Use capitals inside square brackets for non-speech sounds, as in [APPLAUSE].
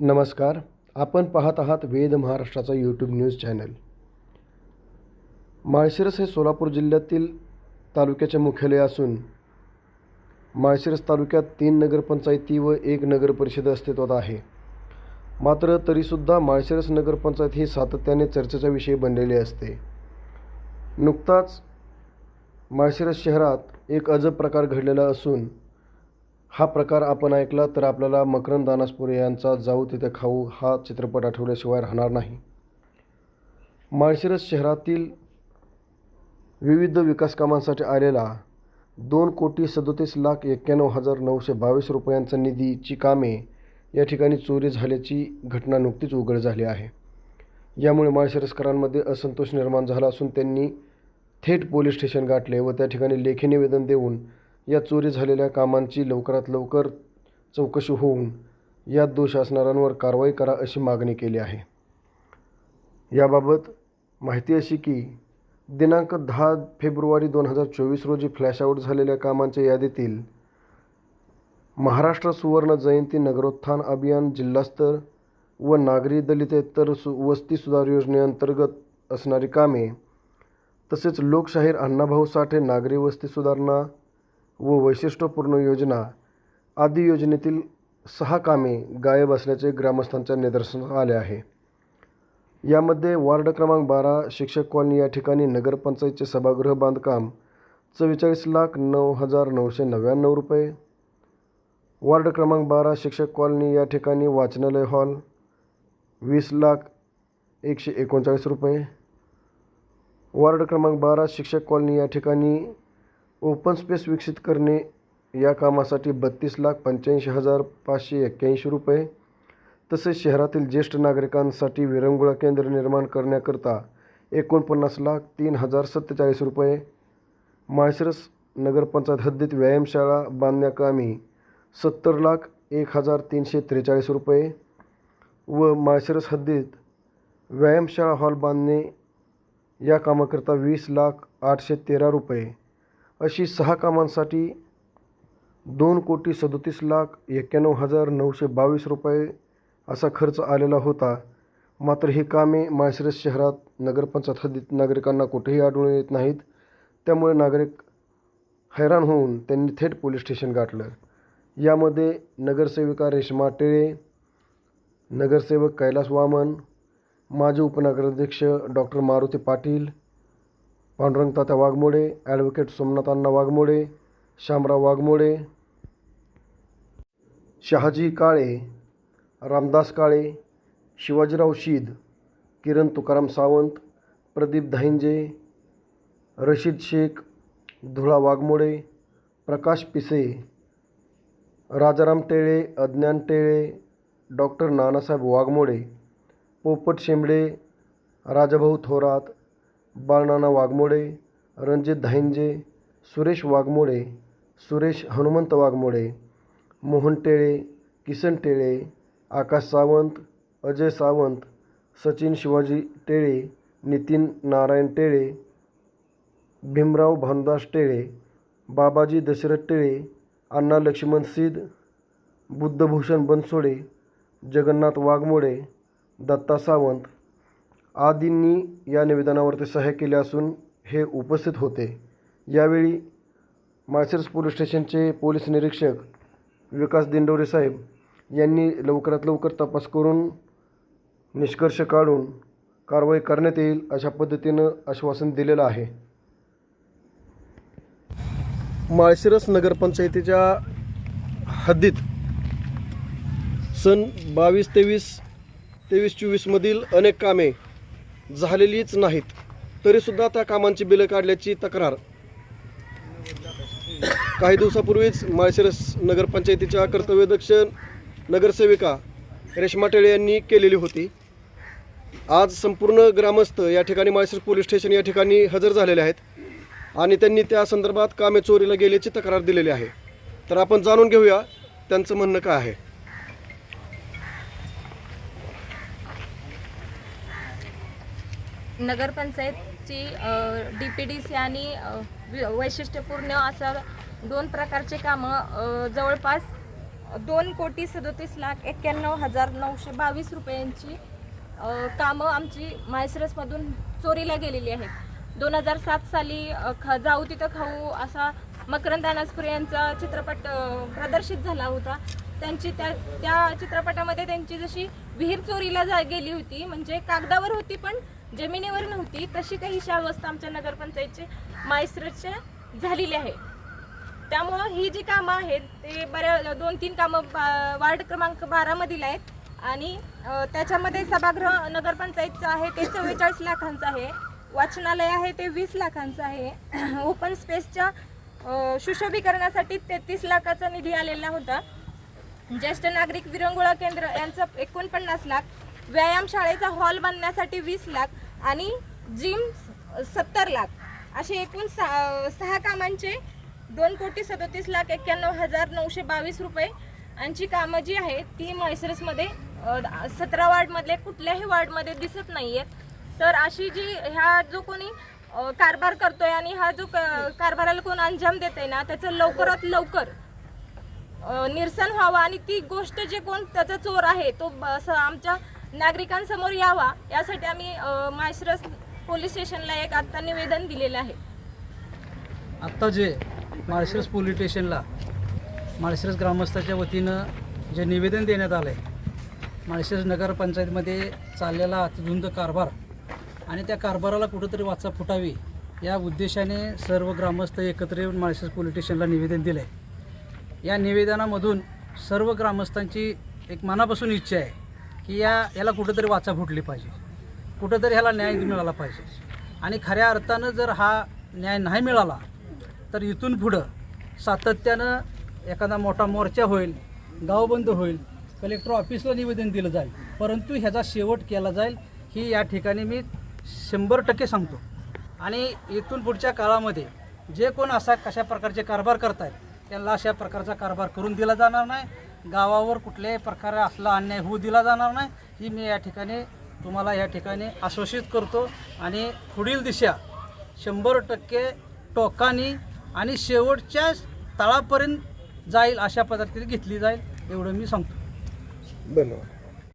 नमस्कार. आपण पाहत आहात वेद महाराष्ट्राचा यूट्यूब न्यूज चॅनल माळशिरस हे सोलापूर जिल्ह्यातील तालुक्याचे मुख्यालय असून माळशिरस तालुक्यात तीन नगरपंचायती व एक नगरपरिषद अस्तित्वात आहे. मात्र तरीसुद्धा माळशिरस नगरपंचायत ही सातत्याने चर्चेचा विषय बनलेली असते. नुकताच माळशिरस शहरात एक अजब प्रकार घडलेला असून हा प्रकार आपण ऐकला तर आपल्याला मकरंद दानासपुरे यांचा जाऊ तिथे खाऊ हा चित्रपट आठवल्याशिवाय राहणार नाही. माळशिरस शहरातील विविध विकास कामांसाठी आलेला दोन कोटी सदोतीस लाख एक्क्याण्णव हजार नऊशे बावीस रुपयांचा निधीची कामे या ठिकाणी चोरी झाल्याची घटना नुकतीच उघड झाली आहे. यामुळे माळशिरसकरांमध्ये असंतोष निर्माण झाला असून त्यांनी थेट पोलीस स्टेशन गाठले व त्या ठिकाणी लेखी निवेदन देऊन या चोरी झालेल्या कामांची लवकरात लवकर चौकशी होऊन यात दोष असणाऱ्यांवर कारवाई करा अशी मागणी केली आहे. याबाबत माहिती अशी की दिनांक दहा फेब्रुवारी दोन हजार चोवीस रोजी फ्लॅश आऊट झालेल्या कामांच्या यादीतील महाराष्ट्र सुवर्ण जयंती नगरोत्थान अभियान जिल्हास्तर व नागरी दलितेतर सु वस्ती सुधार योजनेअंतर्गत असणारी कामे तसेच लोकशाहीर अण्णाभाऊ साठे नागरी वस्ती सुधारणा व वैशिष्ट्यपूर्ण योजना आदी योजनेतील सहा कामे गायब असल्याचे ग्रामस्थांच्या निदर्शनास आले आहे. यामध्ये वार्ड क्रमांक बारा शिक्षक कॉलनी या ठिकाणी नगरपंचायतचे सभागृह बांधकाम चव्वेचाळीस लाख नऊ हजार नऊशे नव्याण्णव रुपये वार्ड क्रमांक बारा शिक्षक कॉलनी या ठिकाणी वाचनालय हॉल वीस लाख एकशे एकोणचाळीस रुपये वार्ड क्रमांक बारा शिक्षक कॉलनी या ठिकाणी ओपन स्पेस विकसित करणे या कामासाठी बत्तीस लाख पंच्याऐंशी हजार पाचशे एक्क्याऐंशी रुपये तसेच शहरातील ज्येष्ठ नागरिकांसाठी विरंगुळा केंद्र निर्माण करण्याकरता एकोणपन्नास लाख तीन हजार सत्तेचाळीस रुपये माळशिरस नगरपंचायत हद्दीत व्यायामशाळा बांधण्याकामी सत्तर लाख एक हजार तीनशे त्रेचाळीस रुपये व माळशिरस हद्दीत व्यायामशाळा हॉल बांधणे या कामाकरता वीस लाख आठशे तेरा रुपये. अशी सहा कामांसाठी दोन कोटी सदोतीस लाख एक्क्याण्णव हजार नऊशे बावीस रुपये असा खर्च आलेला होता. मात्र ही कामे माळशिरस शहरात नगरपंचायत हद्दीत नागरिकांना कुठेही आढळून येत नाहीत. त्यामुळे नागरिक हैराण होऊन त्यांनी थेट पोलीस स्टेशन गाठलं. यामध्ये नगरसेविका रेश्मा टेळे नगरसेवक कैलास वामन माजी उपनगराध्यक्ष डॉक्टर मारुती पाटील पांडुरंग तात्या वाघमोडे ॲडव्होकेट सोमनाथ अण्णा वाघमोडे शामराव वाघमोडे शहाजी काळे रामदास काळे शिवाजीराव शीद किरण तुकाराम सावंत प्रदीप धाईंजे रशीद शेख धुळा वाघमोडे प्रकाश पिसे राजाराम टेळे अज्ञान टेळे डॉक्टर नानासाहेब वाघमोडे पोपट शेंबडे राजाभाऊ थोरात बाळनाना वाघमोडे रणजित धाईंजे सुरेश वाघमोडे सुरेश हनुमंत वाघमोडे मोहन टेळे किसन टेळे आकाश सावंत अजय सावंत सचिन शिवाजी टेळे नितीन नारायण टेळे भीमराव भानुदास टेळे बाबाजी दशरथ टेळे अण्णा लक्ष्मण सिद्ध बुद्धभूषण बनसोडे जगन्नाथ वाघमोडे दत्ता सावंत आदींनी या निवेदनावरती सह्या केल्या असून हे उपस्थित होते. यावेळी माळशिरस पोलीस स्टेशनचे पोलीस निरीक्षक विकास दिंडोरे साहेब यांनी लवकरात लवकर तपास करून निष्कर्ष काढून कारवाई करण्यात येईल अशा पद्धतीनं आश्वासन दिलेलं आहे. माळशिरस नगरपंचायतीच्या हद्दीत सन बावीस तेवीस तेवीस चोवीसमधील अनेक कामे झालेलीच नाहीत. तरीसुद्धा त्या कामांची बिलं काढल्याची तक्रार. काही दिवसापूर्वीच माळशिरस नगरपंचायतीच्या कर्तव्यदक्ष नगरसेविका रेश्मा टेळे यांनी केलेली होती. आज संपूर्ण ग्रामस्थ या ठिकाणी माळशिरस पोलीस स्टेशन या ठिकाणी हजर झालेले आहेत आणि त्यांनी त्या संदर्भात कामे चोरीला गेल्याची तक्रार दिलेली आहे. तर आपण जाणून घेऊया त्यांचं म्हणणं काय आहे. नगरपंचायतची डी पी डी सी आणि वैशिष्ट्यपूर्ण असं दोन प्रकारचे कामं जवळपास दोन कोटी सदोतीस लाख एक्क्याण्णव हजार नऊशे बावीस रुपयांची कामं आमची मायसरसमधून चोरीला गेलेली आहेत. दोन हजार सात साली ख जाऊ तिथं खाऊ असा मकरंद अनासपुरे यांचा चित्रपट प्रदर्शित झाला होता. त्यांची त्या त्या चित्रपटामध्ये त्यांची जशी विहीर चोरीला जा गेली होती म्हणजे कागदावर होती पण जमिनीवर नव्हती तशी काही अवस्था आमच्या नगरपंचायतची मायसरसच्या झालेली आहे. त्यामुळं ही जी कामं आहेत ते बऱ्या दोन तीन कामं बा- वार्ड क्रमांक बारामधील आहेत. आणि त्याच्यामध्ये सभागृह नगरपंचायतचं आहे ते चव्वेचाळीस लाखांचं आहे. वाचनालय आहे ते वीस लाखांचं आहे. [CLEARS THROAT] ओपन स्पेसच्या सुशोभीकरणासाठी तेहतीस लाखाचा निधी आलेला होता. ज्येष्ठ नागरिक विरंगुळा केंद्र यांचं एकोणपन्नास लाख. व्यायामशाळेचा हॉल बांधण्यासाठी वीस लाख आणि जिम सत्तर लाख. असे एकूण सहा सहा कामांचे दोन कोटी सदोतीस लाख एक्क्याण्णव हजार नऊशे बावीस रुपये. यांची कामं जी आहेत ती म्हैसरसमध्ये सतरा वार्डमधले कुठल्याही वार्डमध्ये दिसत नाही आहेत तर अशी जी ह्या जो कोणी कारभार करतोय आणि हा जो क- कारभाराला कोण अंजाम देत ना त्याचं लवकरात लवकर निरसन व्हावं. आणि ती गोष्ट जे कोण त्याचा चोर आहे तो असं आमच्या नागरिकांसमोर यावा यासाठी आम्ही अ, माळशिरस पोलीस स्टेशनला एक आत्ता निवेदन दिलेलं आहे. आत्ता जे माळशिरस पोलीस स्टेशनला माळशिरस ग्रामस्थाच्या वतीनं जे निवेदन देण्यात आलं आहे माळशिरस नगरपंचायतमध्ये चाललेला अतिधुंद कारभार आणि त्या कारभाराला कुठंतरी वाचा फुटावी या उद्देशाने सर्व ग्रामस्थ एकत्र येऊन माळशिरस पोलीस स्टेशनला निवेदन दिलं आहे या निवेदनामधून सर्व ग्रामस्थांची एक मनापासून इच्छा आहे की या याला कुठंतरी वाचा फुटली पाहिजे. कुठंतरी ह्याला न्याय मिळाला पाहिजे. आणि खऱ्या अर्थानं जर हा न्याय नाही मिळाला तर इथून पुढं सातत्यानं एखादा मोठा मोर्चा होईल गावबंद होईल कलेक्टर ऑफिसला निवेदन दिलं जाईल परंतु ह्याचा शेवट केला जाईल ही या ठिकाणी मी शंभर टक्के सांगतो. आणि इथून पुढच्या काळामध्ये जे कोण असा कशा प्रकारचे कारभार करतायत त्यांना अशा प्रकारचा कारभार करून दिला जाणार नाही. गावावर कुठल्याही प्रकारे असला अन्याय होऊ दिला जाणार नाही. ही मी या ठिकाणी तुम्हाला या ठिकाणी आश्वासित करतो. आणि पुढील दिशा शंभर टक्के टोकानी आणि शेवटच्या तळापर्यंत जाईल अशा पद्धतीने घेतली जाईल एवढं मी सांगतो. धन्यवाद.